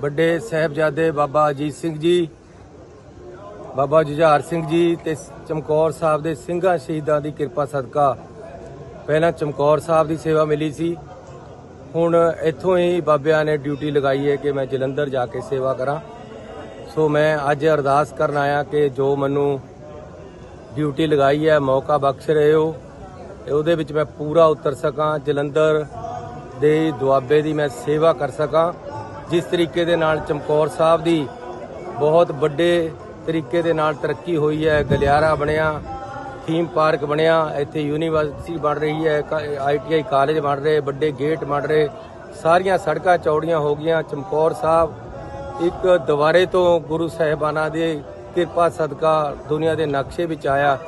ਵੱਡੇ ਸਾਹਿਬਜ਼ਾਦੇ ਬਾਬਾ ਅਜੀਤ ਸਿੰਘ ਜੀ, ਬਾਬਾ ਜੁਝਾਰ ਸਿੰਘ ਜੀ ਤੇ ਚਮਕੌਰ ਸਾਹਿਬ ਦੇ ਸਿੰਘਾਂ ਸ਼ਹੀਦਾਂ ਦੀ ਕਿਰਪਾ ਸਦਕਾ ਪਹਿਲਾਂ ਚਮਕੌਰ ਸਾਹਿਬ ਦੀ ਸੇਵਾ ਮਿਲੀ ਸੀ। ਹੁਣ ਇੱਥੋਂ ਹੀ ਬਾਬਿਆਂ ਨੇ ਡਿਊਟੀ ਲਗਾਈ ਹੈ ਕਿ ਮੈਂ ਜਲੰਧਰ ਜਾ ਕੇ ਸੇਵਾ ਕਰਾਂ। ਸੋ ਮੈਂ ਅੱਜ ਅਰਦਾਸ ਕਰਨ ਆਇਆ ਕਿ ਜੋ ਮੈਨੂੰ ਡਿਊਟੀ ਲਗਾਈ ਹੈ, ਮੌਕਾ ਬਖਸ਼ ਰਹੇ ਹੋ ਤੇ ਉਹਦੇ ਵਿੱਚ ਮੈਂ ਪੂਰਾ ਉਤਰ ਸਕਾਂ। ਜਲੰਧਰ ਦੇ ਦੁਆਬੇ ਦੀ ਮੈਂ ਸੇਵਾ ਕਰ ਸਕਾਂ। ਜਿਸ ਤਰੀਕੇ ਦੇ ਨਾਲ ਚਮਕੌਰ ਸਾਹਿਬ ਦੀ ਬਹੁਤ ਵੱਡੇ ਤਰੀਕੇ ਦੇ ਨਾਲ ਤਰੱਕੀ ਹੋਈ ਹੈ, ਗਲਿਆਰਾ ਬਣਿਆ ਥੀਮ ਪਾਰਕ ਬਣਿਆ, ਇੱਥੇ ਯੂਨੀਵਰਸਿਟੀ ਬਣ ਰਹੀ ਹੈ ਆਈਟੀਆਈ ਕਾਲਜ ਬਣ ਰਹੇ, ਵੱਡੇ ਗੇਟ ਬਣ ਰਹੇ, ਸਾਰੀਆਂ ਸੜਕਾਂ ਚੌੜੀਆਂ ਹੋ ਗਈਆਂ। ਚਮਕੌਰ ਸਾਹਿਬ ਇੱਕ ਦੁਬਾਰੇ ਤੋਂ ਗੁਰੂ ਸਾਹਿਬਾਨਾਂ ਦੇ ਕਿਰਪਾ ਸਦਕਾ ਦੁਨੀਆ ਦੇ ਨਕਸ਼ੇ ਵਿੱਚ ਆਇਆ।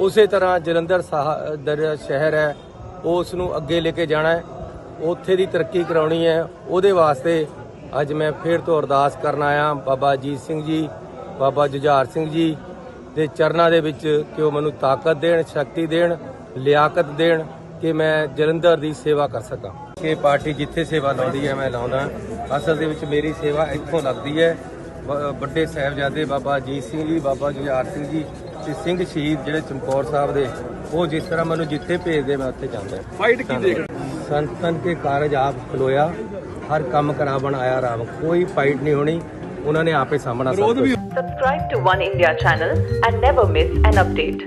ਉਸੇ ਤਰ੍ਹਾਂ ਜਲੰਧਰ ਸਾਹ- ਦਰ ਸ਼ਹਿਰ ਹੈ, ਉਸ ਨੂੰ ਅੱਗੇ ਲੈ ਕੇ ਜਾਣਾ ਹੈ। ਉੱਥੇ ਦੀ ਤਰੱਕੀ ਕਰਾਉਣੀ ਹੈ। ਉਹਦੇ ਵਾਸਤੇ ਅੱਜ ਮੈਂ ਫੇਰ ਤੋਂ ਅਰਦਾਸ ਕਰਨ ਆਇਆ ਬਾਬਾ ਅਜੀਤ ਸਿੰਘ ਜੀ ਬਾਬਾ ਜੁਝਾਰ ਸਿੰਘ ਜੀ ਦੇ ਚਰਨਾਂ ਦੇ ਵਿੱਚ ਕਿ ਉਹ ਮੈਨੂੰ ਤਾਕਤ ਦੇਣ ਸ਼ਕਤੀ ਦੇਣ ਲਿਆਕਤ ਦੇਣ ਕਿ ਮੈਂ ਜਲੰਧਰ ਦੀ ਸੇਵਾ ਕਰ ਸਕਾਂ। ਕਿ ਪਾਰਟੀ ਜਿੱਥੇ ਸੇਵਾ ਲਾਉਂਦੀ ਹੈ ਮੈਂ ਲਾਉਂਦਾ ਅਸਲ ਦੇ ਵਿੱਚ ਮੇਰੀ ਸੇਵਾ ਇੱਥੋਂ ਲੱਗਦੀ ਹੈ। ਵੱਡੇ ਸਾਹਿਬਜ਼ਾਦੇ ਬਾਬਾ ਅਜੀਤ ਸਿੰਘ ਜੀ ਬਾਬਾ ਜੁਝਾਰ ਸਿੰਘ ਜੀ ਤੇ ਸਿੰਘ ਸ਼ਹੀਦ ਜਿਹੜੇ ਚਮਕੌਰ ਸਾਹਿਬ ਦੇ ਉਹ ਜਿਸ ਤਰ੍ਹਾਂ ਮੈਨੂੰ ਜਿੱਥੇ ਭੇਜਦੇ ਮੈਂ ਉੱਥੇ ਜਾਂਦਾ ਫਾਈਟ ਕੀ ਦੇਖ ਸੰਤਨ ਕੇ ਕਾਰਜ ਆਪ ਖਲੋਇਆ। ਹਰ ਕੰਮ ਕਰਾਵਣ ਆਇਆ ਰਾਮ ਕੋਈ ਫਾਈਟ ਨਹੀਂ ਹੋਣੀ ਉਹਨਾਂ ਨੇ ਆਪੇ ਸਾਹਮਣਾ ਸਭ ਵਿਰੋਧ ਕੁਛ। ਵੀ Subscribe to One India channel and never miss an update.